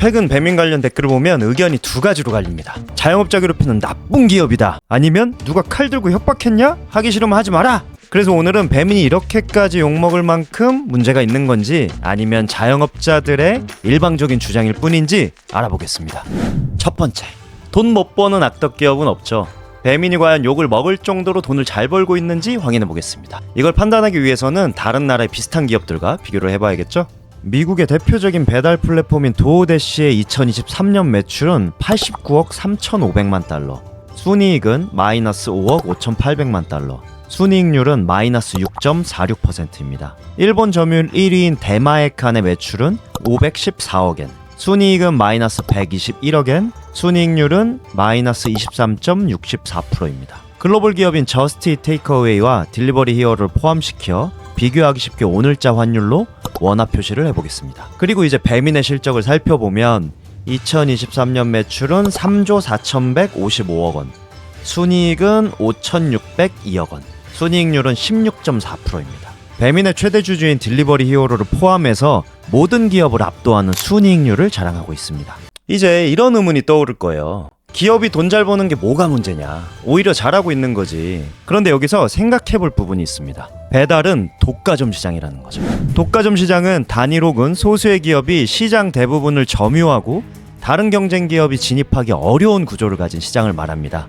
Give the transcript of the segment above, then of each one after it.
최근 배민 관련 댓글을 보면 의견이 두 가지로 갈립니다. 자영업자 괴롭히는 나쁜 기업이다. 아니면 누가 칼 들고 협박했냐? 하기 싫으면 하지 마라. 그래서 오늘은 배민이 이렇게까지 욕먹을 만큼 문제가 있는 건지 아니면 자영업자들의 일방적인 주장일 뿐인지 알아보겠습니다. 첫 번째, 돈 못 버는 악덕 기업은 없죠. 배민이 과연 욕을 먹을 정도로 돈을 잘 벌고 있는지 확인해 보겠습니다. 이걸 판단하기 위해서는 다른 나라의 비슷한 기업들과 비교를 해봐야겠죠. 미국의 대표적인 배달 플랫폼인 도어대시의 2023년 매출은 89억 3,500만 달러, 순이익은 마이너스 5억 5,800만 달러, 순이익률은 마이너스 6.46%입니다. 일본 점유율 1위인 대마에칸의 매출은 514억엔, 순이익은 마이너스 121억엔, 순이익률은 마이너스 23.64%입니다. 글로벌 기업인 저스트 테이크어웨이와 딜리버리 히어로를 포함시켜 비교하기 쉽게 오늘자 환율로 원화 표시를 해보겠습니다. 그리고 이제 배민의 실적을 살펴보면 2023년 매출은 3조 4,155억 원, 순이익은 5,602억 원, 순이익률은 16.4%입니다. 배민의 최대 주주인 딜리버리 히어로를 포함해서 모든 기업을 압도하는 순이익률을 자랑하고 있습니다. 이제 이런 의문이 떠오를 거예요. 기업이 돈 잘 버는 게 뭐가 문제냐? 오히려 잘하고 있는 거지. 그런데 여기서 생각해 볼 부분이 있습니다. 배달은 독과점 시장이라는 거죠. 독과점 시장은 단일 혹은 소수의 기업이 시장 대부분을 점유하고 다른 경쟁 기업이 진입하기 어려운 구조를 가진 시장을 말합니다.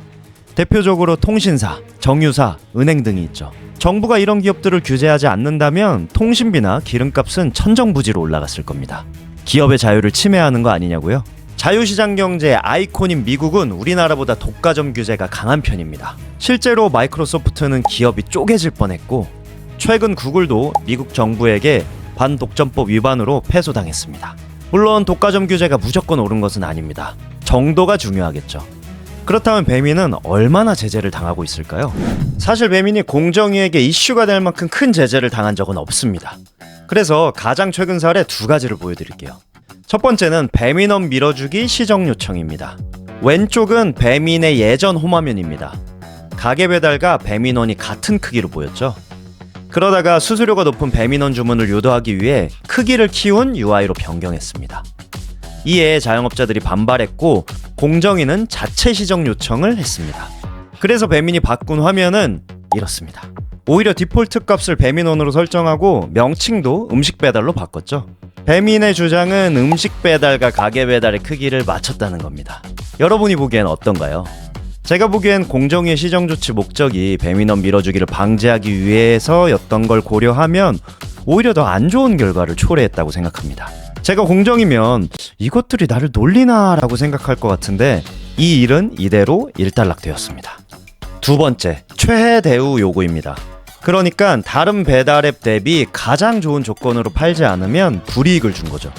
대표적으로 통신사, 정유사, 은행 등이 있죠. 정부가 이런 기업들을 규제하지 않는다면 통신비나 기름값은 천정부지로 올라갔을 겁니다. 기업의 자유를 침해하는 거 아니냐고요? 자유시장 경제의 아이콘인 미국은 우리나라보다 독과점 규제가 강한 편입니다. 실제로 마이크로소프트는 기업이 쪼개질 뻔했고 최근 구글도 미국 정부에게 반독점법 위반으로 패소당했습니다. 물론 독과점 규제가 무조건 옳은 것은 아닙니다. 정도가 중요하겠죠. 그렇다면 배민은 얼마나 제재를 당하고 있을까요? 사실 배민이 공정위에게 이슈가 될 만큼 큰 제재를 당한 적은 없습니다. 그래서 가장 최근 사례 두 가지를 보여드릴게요. 첫 번째는 배민원 밀어주기 시정 요청입니다. 왼쪽은 배민의 예전 홈화면입니다. 가게 배달과 배민원이 같은 크기로 보였죠. 그러다가 수수료가 높은 배민원 주문을 유도하기 위해 크기를 키운 UI로 변경했습니다. 이에 자영업자들이 반발했고 공정위는 자체 시정 요청을 했습니다. 그래서 배민이 바꾼 화면은 이렇습니다. 오히려 디폴트 값을 배민원으로 설정하고 명칭도 음식 배달로 바꿨죠. 배민의 주장은 음식 배달과 가게 배달의 크기를 맞췄다는 겁니다. 여러분이 보기엔 어떤가요? 제가 보기엔 공정위의 시정 조치 목적이 배민원 밀어주기를 방지하기 위해서였던 걸 고려하면 오히려 더 안 좋은 결과를 초래했다고 생각합니다. 제가 공정이면 이것들이 나를 놀리나라고 생각할 것 같은데 이 일은 이대로 일단락되었습니다. 두 번째, 최해 대우 요구입니다. 그러니까 다른 배달 앱 대비 가장 좋은 조건으로 팔지 않으면 불이익을 준 거죠.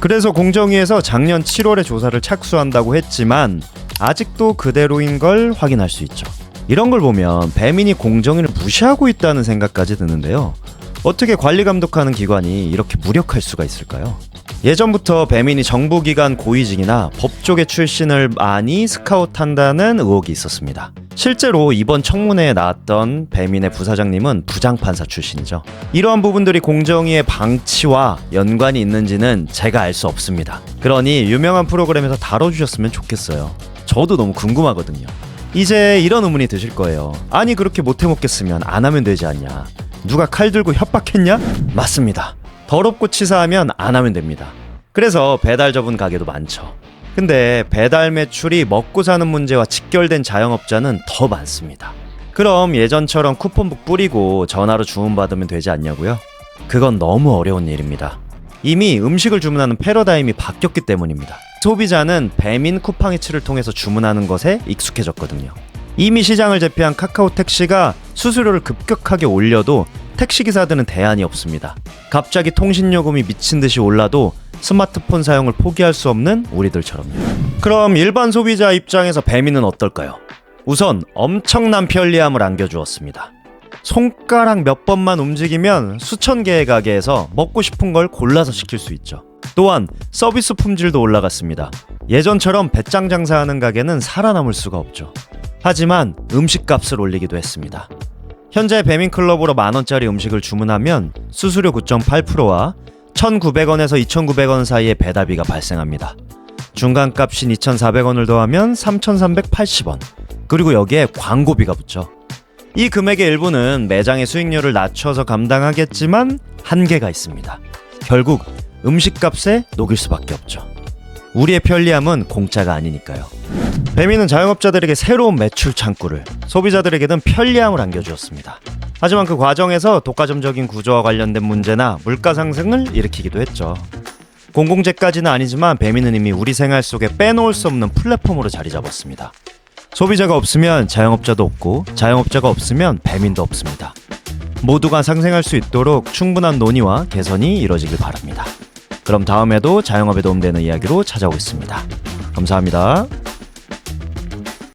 그래서 공정위에서 작년 7월에 조사를 착수한다고 했지만 아직도 그대로인 걸 확인할 수 있죠. 이런 걸 보면 배민이 공정위를 무시하고 있다는 생각까지 드는데요. 어떻게 관리 감독하는 기관이 이렇게 무력할 수가 있을까요? 예전부터 배민이 정부기관 고위직이나 법조계 출신을 많이 스카웃한다는 의혹이 있었습니다. 실제로 이번 청문회에 나왔던 배민의 부사장님은 부장판사 출신이죠. 이러한 부분들이 공정위의 방치와 연관이 있는지는 제가 알 수 없습니다. 그러니 유명한 프로그램에서 다뤄주셨으면 좋겠어요. 저도 너무 궁금하거든요. 이제 이런 의문이 드실 거예요. 아니 그렇게 못해 먹겠으면 안 하면 되지 않냐? 누가 칼 들고 협박했냐? 맞습니다. 더럽고 치사하면 안 하면 됩니다. 그래서 배달 접은 가게도 많죠. 근데 배달 매출이 먹고 사는 문제와 직결된 자영업자는 더 많습니다. 그럼 예전처럼 쿠폰북 뿌리고 전화로 주문받으면 되지 않냐고요? 그건 너무 어려운 일입니다. 이미 음식을 주문하는 패러다임이 바뀌었기 때문입니다. 소비자는 배민 쿠팡이츠를 통해서 주문하는 것에 익숙해졌거든요. 이미 시장을 제패한 카카오 택시가 수수료를 급격하게 올려도 택시기사들은 대안이 없습니다. 갑자기 통신요금이 미친 듯이 올라도 스마트폰 사용을 포기할 수 없는 우리들처럼요. 그럼 일반 소비자 입장에서 배민은 어떨까요? 우선 엄청난 편리함을 안겨주었습니다. 손가락 몇 번만 움직이면 수천 개의 가게에서 먹고 싶은 걸 골라서 시킬 수 있죠. 또한 서비스 품질도 올라갔습니다. 예전처럼 배짱 장사하는 가게는 살아남을 수가 없죠. 하지만 음식값을 올리기도 했습니다. 현재 배민클럽으로 만원짜리 음식을 주문하면 수수료 9.8%와 1,900원에서 2,900원 사이의 배달비가 발생합니다. 중간값인 2,400원을 더하면 3,380원. 그리고 여기에 광고비가 붙죠. 이 금액의 일부는 매장의 수익률을 낮춰서 감당하겠지만 한계가 있습니다. 결국 음식값에 녹일 수밖에 없죠. 우리의 편리함은 공짜가 아니니까요. 배민은 자영업자들에게 새로운 매출 창구를, 소비자들에게는 편리함을 안겨주었습니다. 하지만 그 과정에서 독과점적인 구조와 관련된 문제나 물가 상승을 일으키기도 했죠. 공공재까지는 아니지만 배민은 이미 우리 생활 속에 빼놓을 수 없는 플랫폼으로 자리 잡았습니다. 소비자가 없으면 자영업자도 없고 자영업자가 없으면 배민도 없습니다. 모두가 상생할 수 있도록 충분한 논의와 개선이 이뤄지길 바랍니다. 그럼 다음에도 자영업에 도움되는 이야기로 찾아오겠습니다. 감사합니다.